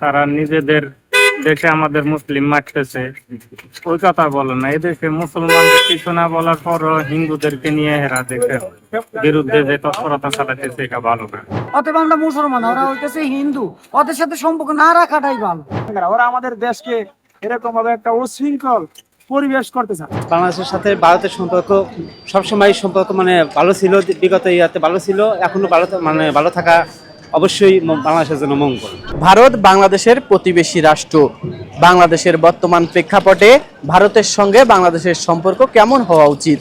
তারা নিজেদের দেশে আমাদের মুসলিম মারতেছে। ওই কথা বলে না। এদেশে মুসলমানদের কিছু না বলার পরও হিন্দুদেরকে নিয়ে হেরা দেখে বিরুদ্ধে যে তৎপরতা চালাতেছে এটা ভালো না। অতএব আমরা মুসলমান ওরা হইতেছে হিন্দু। ওদের সাথে সম্পর্ক না রাখাটাই ভালো। ওরা আমাদের দেশকে এরকম ভাবে একটা উশৃঙ্খল পরিবেশ করতে চায়। বাংলাদেশের সাথে ভারতের সম্পর্ক সবসময় সম্পর্ক মানে ভালো ছিল বিগত ইয়াতে ভালো ছিল। এখনও ভালো মানে ভালো থাকা অবশ্যই বাংলাদেশের জন্য মঙ্গল। ভারত বাংলাদেশের প্রতিবেশী রাষ্ট্র। বাংলাদেশের বর্তমান প্রেক্ষাপটে ভারতের সঙ্গে বাংলাদেশের সম্পর্ক কেমন হওয়া উচিত?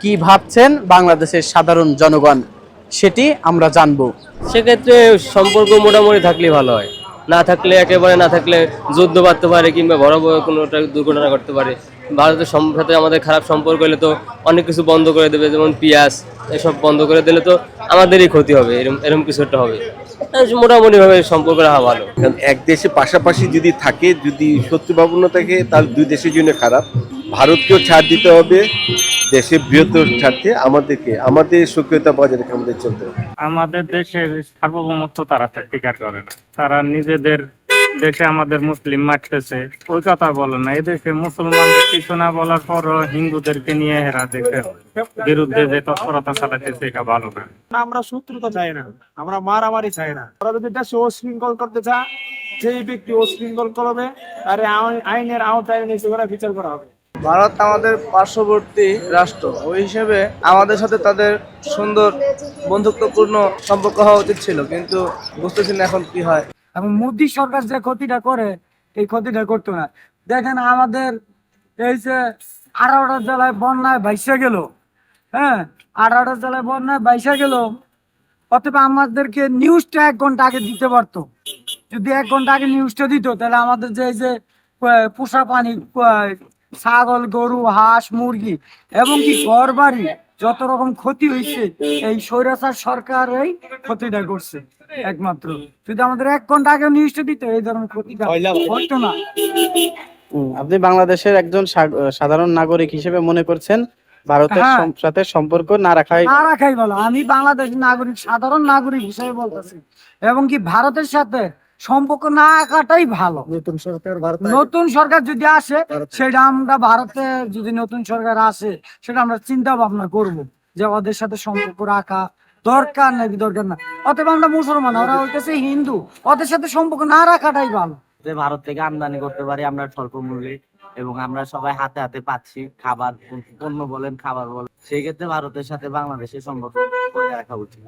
কি ভাবছেন বাংলাদেশের সাধারণ জনগণ? সেটি আমরা জানব। সেক্ষেত্রে সম্পর্ক মোটামুটি থাকলে ভালো হয়। না থাকলে একেবারে না থাকলে যুদ্ধ বাড়তে পারে কিংবা বড় বড় কোনো দুর্ঘটনা ঘটতে পারে। ভারতের সাথে আমাদের খারাপ সম্পর্ক হলে তো অনেক কিছু বন্ধ করে দেবে যেমন পেঁয়াজ এসব বন্ধ করে দিলে তো আমাদেরই ক্ষতি হবে এরকম এরকম কিছু একটা হবে। তাই মোটামুটিভাবে সম্পর্ক রাখা ভালো। কারণ এক দেশে পাশাপাশি যদি থাকে যদি শত্রু ভাবনা থাকে তাহলে দুই দেশের জন্য খারাপ। ভারতকেও ছাড় দিতে হবে দেশের বৃহত্তর স্বার্থে আমাদেরকে আমাদের সক্রিয়তা বজায় রেখে আমাদের চলতে হবে। আমাদের দেশের সার্বভৌমত্ব তারা স্বীকার করে না। তারা নিজেদের দেশে আমাদের মুসলিম মারতেছে ওই কথা বলে না। এদেশে মুসলমানদের কিছু না বলার পরও হিন্দুদেরকে নিয়ে হেরা দেখে বিরুদ্ধে যে তৎপরতা চালাতেছে এটা ভালো না। আমরা শত্রুতা চাই না। আমরা মারামারি চাই না। ওরা যদি দেশে উশৃঙ্খল করতে চায় যেই ব্যক্তি অশৃঙ্খল করবে তার আইনের আওতায় নিচে করে বিচার করা হবে। ভারত আমাদের পার্শ্ববর্তী রাষ্ট্র। ওই হিসেবে আমাদের সাথে তাদের সুন্দর বন্ধুত্বপূর্ণ সম্পর্ক হওয়া উচিত ছিল কিন্তু বুঝতেছি না এখন কি হয়। এবং মোদী সরকার যে ক্ষতিটা করে, এই ক্ষতিটা করতো না। দেখেন আমাদের এই যে আঠারোটা জেলায় বন্যায় বাইসে গেল হ্যাঁ? আঠারোটা জেলায় বন্যায় বাইসে গেল অতএব আমাদেরকে নিউজটা এক ঘণ্টা আগে দিতে পারতো। যদি এক ঘণ্টা আগে নিউজটা দিত, তাহলে আমাদের যে এই যে পোষা পানি ছাগল, গরু, হাঁস, মুরগি, এবং কি ঘর বাড়ি যত রকম ক্ষতি হয়েছে এই স্বৈরাচার সরকার এই ক্ষতিটা করছে একমাত্র। যদি আমাদের এক ঘণ্টা আগে নিউজটা দিত এই ধরনের ক্ষতিটা হতো না। আপনি বাংলাদেশের একজন সা- সাধারণ নাগরিক হিসেবে মনে করছেন ভারতের হ্যাঁ। সাথে সম্পর্ক না রাখাই না রাখাই ভালো। আমি বাংলাদেশের নাগরিক সাধারণ নাগরিক হিসেবে বলতেছি। এবং কি ভারতের সাথে সম্পর্ক না রাখাটাই ভালো। নতুন সরকার ভারত নতুন সরকার যদি আসে সেটা আমরা ভারতে যদি নতুন সরকার আসে সেটা আমরা চিন্তা ভাবনা করব যে ওদের সাথে সম্পর্ক রাখা দরকার নাকি দরকার না। অতএব আমরা মুসলমান ওরা হইতেছে হিন্দু ওদের সাথে সম্পর্ক না রাখাটাই ভালো। যে ভারত থেকে আমদানি করতে পারি আমরা স্বল্প মূল্যে এবং আমরা সবাই হাতে হাতে পাচ্ছি খাবার পণ্য বলেন খাবার বলেন। সেই ক্ষেত্রে ভারতের সাথে বাংলাদেশের সম্পর্ক বজায় রাখা উচিত।